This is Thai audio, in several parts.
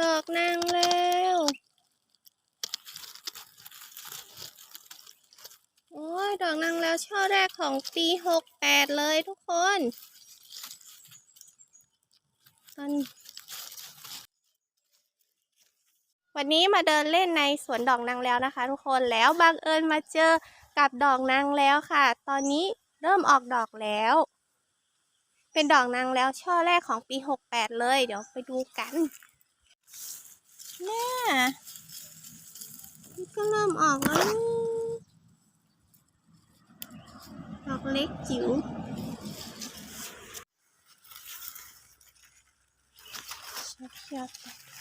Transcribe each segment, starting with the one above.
ดอกนางแล้วโอ้ยดอกนางแล้วช่อแรกของปีหกแปดเลยทุกคนตอนวันนี้มาเดินเล่นในสวนดอกนางแล้วนะคะ ทุกคนแล้วบังเอิญมาเจอกับดอกนางแล้วค่ะ ตอนนี้เริ่มออกดอกแล้ว เป็นดอกนางแล้วช่อแรกของปีหกแปดเลย เดี๋ยวไปดูกัน แม่ก็เริ่มออกแล้วดอกเล็กจิ๋วเชียวๆ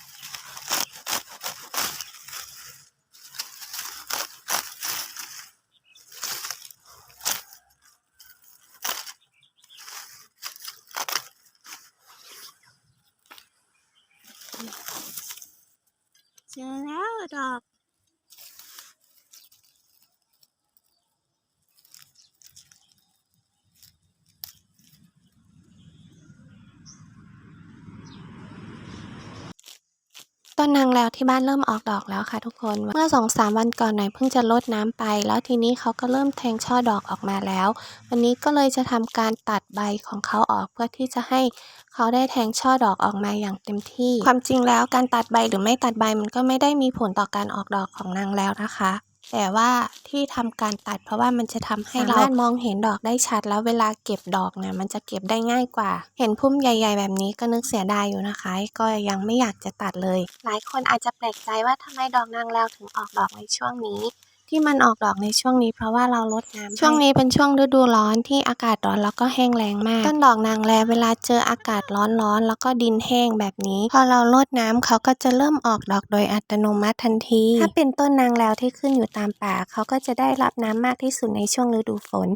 เจอแล้วดอก ต้นนางแล้วที่บ้านเริ่มออกดอกแล้วค่ะทุกคน เมื่อสองสามวันก่อนหน่อยเพิ่งจะลดน้ำไป แล้วทีนี้เขาก็เริ่มแทงช่อดอกออกมาแล้ว วันนี้ก็เลยจะทำการตัดใบของเขาออกเพื่อที่จะให้เขาได้แทงช่อดอกออกมาอย่างเต็มที่ ความจริงแล้วการตัดใบหรือไม่ตัดใบมันก็ไม่ได้มีผลต่อการออกดอกของนางแล้วนะคะ แต่ว่าที่ทำการตัดเพราะว่ามันจะทำให้เราสามารถมองเห็นดอกได้ชัด แล้วเวลาเก็บดอกเนี่ยมันจะเก็บได้ง่ายกว่า เห็นพุ่มใหญ่ๆ แบบนี้ก็นึกเสียดายอยู่นะคะ ก็ยังไม่อยากจะตัดเลย หลายคนอาจจะแปลกใจว่าทำไมดอกนางแล้วถึงออกดอกในช่วงนี้ ที่มันออกดอกในช่วงนี้เพราะว่าเราลดน้ำช่วงนี้เป็นช่วงฤดูร้อนที่อากาศร้อนแล้วก็แห้งแล้งมาก ต้นดอกนางแลเวลาเจออากาศร้อนๆแล้วก็ดินแห้งแบบนี้ พอเราลดน้ำเขาก็จะเริ่มออกดอกโดยอัตโนมัติทันที ถ้าเป็นต้นนางแล้วที่ขึ้นอยู่ตามป่าเขาก็จะได้รับน้ำมากที่สุดในช่วงฤดูฝน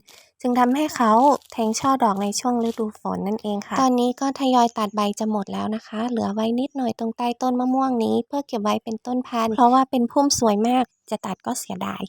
จึงทำให้เขาแทงช่อดอกในช่วงฤดูฝนนั่นเองค่ะ ตอนนี้ก็ทยอยตัดใบจะหมดแล้วนะคะ เหลือไว้นิดหน่อยตรงใต้ต้นมะม่วงนี้ เพื่อเก็บไว้เป็นต้นพันธุ์เพราะว่าเป็นพุ่มสวยมากจะตัดก็เสียดาย